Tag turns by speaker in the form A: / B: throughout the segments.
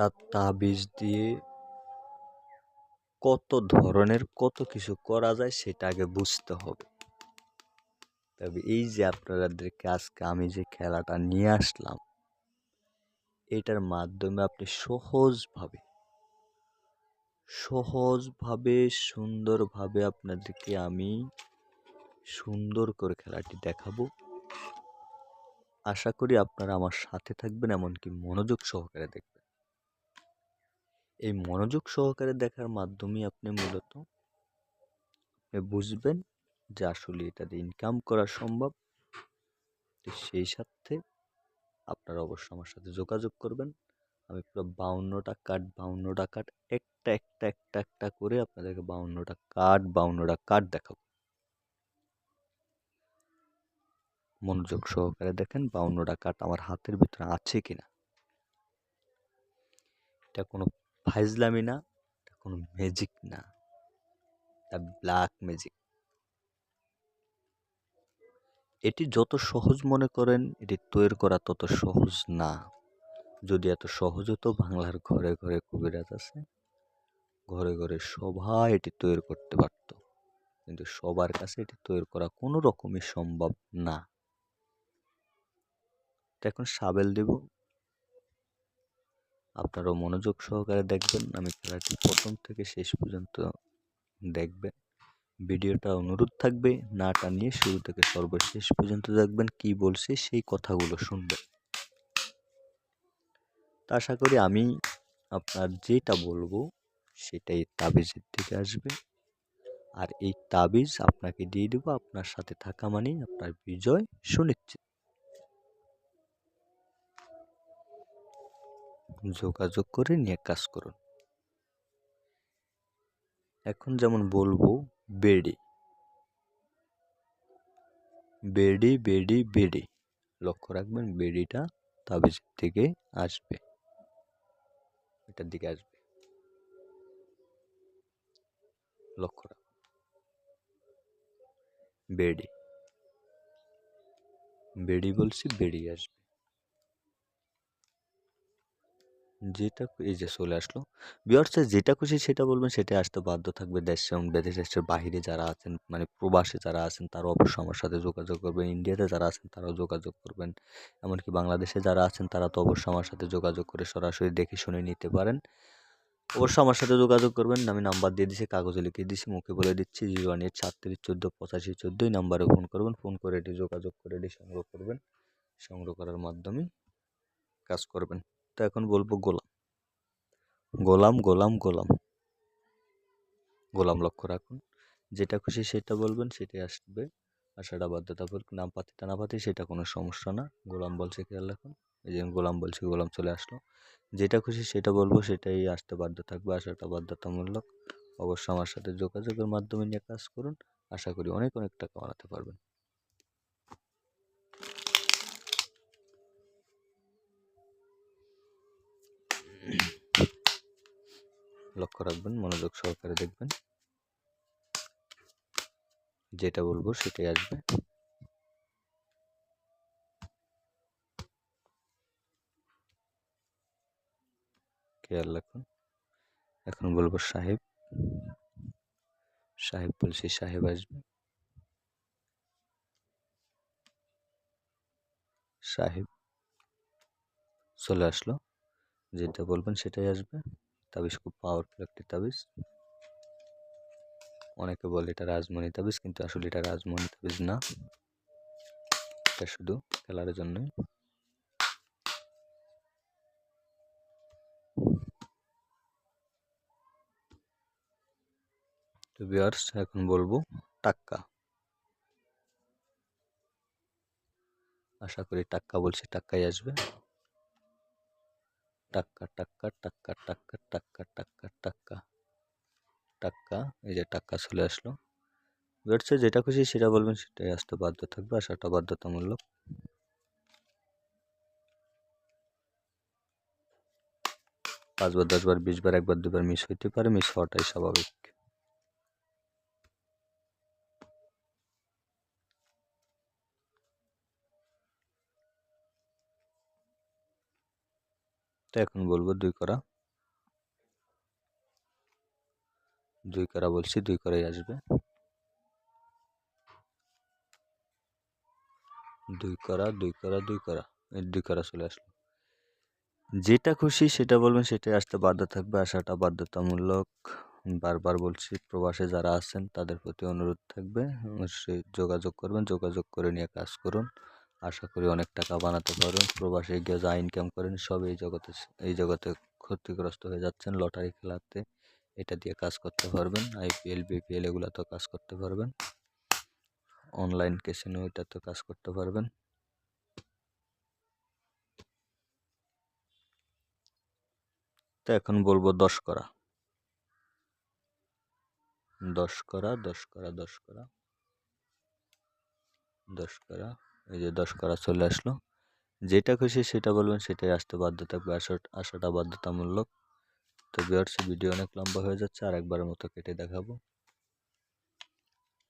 A: একটা তাবিজ দিয়ে কত ধরনের কত কিছু করা যায় সেটা আগে বুঝতে হবে। তবে এই যে আপনাদেরকে আজকে আমি যে খেলাটা নিয়ে আসলাম, এটার মাধ্যমে আপনি সহজভাবে সহজভাবে, সুন্দরভাবে আপনাদেরকে আমি সুন্দর করে খেলাটি দেখাবো। আশা করি আপনারা আমার সাথে থাকবেন, এমনকি মনোযোগ সহকারে দেখবেন। এই মনোযোগ সহকারে দেখার মাধ্যমে আপনি মূলত বুঝবেন যে আসলে এটাতে ইনকাম করা সম্ভব। সেই সাথে আপনারা অবশ্যই আমার সাথে যোগাযোগ করবেন। আমি পুরো বাউন্নটা কার্ড বাউন্নটা কার্ড একটা একটা একটা একটা করে আপনাদেরকে বাউন্নটা কার্ড বাউন্নটা কার্ড দেখাবো। মনোযোগ সহকারে দেখেন বাউন্নটা কার্ড আমার হাতের ভিতরে আছে কিনা। এটা কোনো ফাইজলামি না, এটা কোনো ম্যাজিক না। এটা ব্ল্যাক ম্যাজিক এটি যত সহজ মনে করেন, এটি তৈরি করা তত সহজ না। যদি এত সহজ হতো, বাংলার ঘরে ঘরে কবিরাজ আছে, ঘরে ঘরে সবাই এটি তৈরি করতে পারত। কিন্তু সবার কাছে এটি তৈরি করা কোনো রকমই সম্ভব না। এখন সাবেল দেব। আপনারাও মনোযোগ সহকারে দেখবেন। আমি খেলাটি প্রথম থেকে শেষ পর্যন্ত দেখবেন। ভিডিওটা অনুরোধ থাকবে নাটা নিয়ে শুরু থেকে সর্বশেষ পর্যন্ত দেখবেন কি বলছে সেই কথাগুলো শুনবেন। তা আশা করি আমি আপনার যেটা বলব সেটাই তাবিজের দিকে আসবে। আর এই তাবিজ আপনাকে দিয়ে দেবো। আপনার সাথে থাকা মানেই আপনার বিজয় সুনিশ্চিত। যোগাযোগ করে নিয়ে কাজ করুন। এখন যেমন বলব, বেডি। বেডি বেডি বেডি। লক্ষ্য রাখবেন, বেডিটা তাবিজের থেকে আসবে। এটার দিকে আসবে। লক্ষ্য রাখ বেডি। বেডি বলছি বেডি আসবে। যেটা এই যে চলে আসলো। বিয়ার্সে যেটা খুশি সেটা বলবেন সেটা আসতে বাধ্য থাকবে দেশ এবং বিদেশ দেশের বাহিরে যারা আছেন মানে প্রবাসে যারা আছেন, তারা অবশ্যই আমার সাথে যোগাযোগ করবেন। ইন্ডিয়াতে যারা আছেন, তারাও যোগাযোগ করবেন। এমনকি বাংলাদেশে যারা আছেন, তারা তো অবশ্যই আমার সাথে যোগাযোগ করে সরাসরি দেখে শুনে নিতে পারেন। অবশ্যই আমার সাথে যোগাযোগ করবেন। আমি নাম্বার দিয়ে দিচ্ছি কাগজে লিখে দিচ্ছি মুখে বলে দিচ্ছি। জিরো ওয়ান এইট সাতত্রিশ চোদ্দ পঁচাশি চোদ্দোই নাম্বারে ফোন করবেন। ফোন করে এটি যোগাযোগ করে এটি সংগ্রহ করবেন। সংগ্রহ করার মাধ্যমে কাজ করবেন। তো এখন বলব গোলাম। গোলাম গোলাম গোলাম। গোলাম লক্ষ্য রাখুন, যেটা খুশি সেটা বলবেন, সেটাই আসবে। আশাটা বাধ্যতামূলক নাম পাতি না পাতি, সেটা কোনো সমস্যা না। গোলাম বলছে খেয়াল রাখুন, এই যে গোলাম বলছে, গোলাম চলে আসলো। যেটা খুশি সেটা বলব, সেটাই আসতে বাধ্য থাকবে আসাটা বাধ্যতামূলক। অবশ্য আমার সাথে যোগাযোগের মাধ্যমে নিয়ে কাজ করুন। আশা করি অনেক অনেক টাকা বানাতে পারবেন। লক্ষ্য রাখবেন, মনোযোগ সহকারে দেখবেন। যেটা বলব সেটাই আসবে। খেয়াল রাখুন, এখন বলব সাহেব। সাহেব বলছি সাহেব আসবে। সাহেব চলে আসলো। যেটা বলবেন সেটাই আসবে। তাবিজ, খুব পাওয়ারফুল একটি তাবিজ। অনেকে বলে এটা রাজমণি তাবিজ, কিন্তু আসলে এটা রাজমণি তাবিজ না। এটা শুধু খেলার জন্যই। এখন বলব টাক্কা। আশা করি টাক্কা বলছি, টাক্কাই আসবে। টাক্কা টাক্কা টাক্কা টাক্কা টাক্কা টাক্কা টাক্কা। টাক্কা, এই যে টাক্কা চলে আসলো। বেড়ছে যেটা খুশি সেটা বলবেন, সেটাই আসতে বাধ্য থাকবে আসাটা বাধ্যতামূলক। পাঁচবার, দশবার, বিশবার, একবার, দুবার মিস হইতে পারে, মিস হওয়াটাই স্বাভাবিক। তো এখন বলব দুই করা। দুই করা বলছি, দুই করাই আসবে। দুই করা দুই করা দুই করা দুই করা চলে আসলো। যেটা খুশি সেটা বলবেন, সেটাই আসতে বাধ্য থাকবে। আসাটা বাধ্যতামূলক। বারবার বলছি, প্রবাসে যারা আছেন তাদের প্রতি অনুরোধ থাকবে। অবশ্যই যোগাযোগ করবেন, যোগাযোগ করে নিয়ে কাজ করুন। আশা করি অনেক টাকা বানাতে পারবেন। প্রবাসে গিয়ে যা ইনকাম করেন সব এই জগতে এই জগতে ক্ষতিগ্রস্ত হয়ে যাচ্ছেন লটারি খেলাতে। এটা দিয়ে কাজ করতে পারবেন। আইপিএল বিপিএল এগুলোতেও কাজ করতে পারবেন। অনলাইন কেসিনো ওইটাতেও কাজ করতে পারবেন। তো এখন বলব দশ করা। দশ করা দশ করা দশ করা। দশ করা। এই যে দশ করা চলে আসলো। যেটা খুশি সেটা বলবেন, সেটাই আসতে বাধ্য থাকবে। আসা, আসাটা বাধ্যতামূলক। তো বিয়ার্স ভিডিও অনেক লম্বা হয়ে যাচ্ছে, আর একবারের মতো কেটে দেখাবো।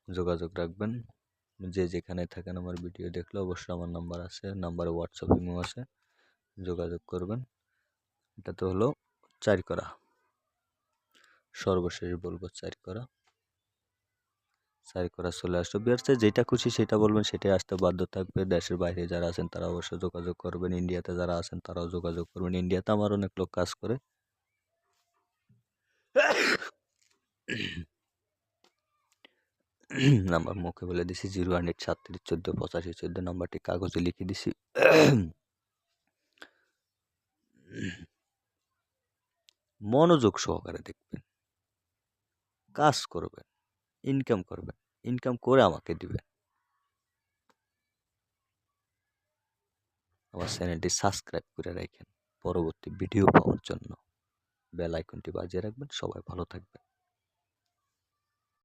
A: যোগাযোগ রাখবেন। যে যেখানে থাকেন আমার ভিডিও দেখলে অবশ্যই আমার নাম্বার আছে নাম্বারে হোয়াটসঅ্যাপ ইমো আছে, যোগাযোগ করবেন। এটা তো হলো চার করা। সর্বশেষ বলব চার করা। চার করা চলে আসলো। বিয়ার্সে যেটা খুশি সেটা বলবেন, সেটাই আসতে বাধ্য থাকবে। দেশের বাইরে যারা আছেন তারা অবশ্যই যোগাযোগ করবেন। ইন্ডিয়াতে যারা আছেন তারাও যোগাযোগ করবেন। ইন্ডিয়াতে আমার অনেক লোক কাজ করে। নাম্বার মুখে বলে দিছি, জিরো ওয়ান এইট সাতত্রিশ চোদ্দ পঁচাশি চোদ্দ নাম্বারটি কাগজে লিখে দিছি। মনোযোগ সহকারে দেখবেন। কাজ করবেন। ইনকাম করবে। ইনকাম করে আমাকে দিবে। আমার চ্যানেলটি সাবস্ক্রাইব করে রাখেন। পরবর্তী ভিডিও পাওয়ার জন্য বেল আইকনটি বাজিয়ে রাখবেন। সবাই ভালো থাকবেন।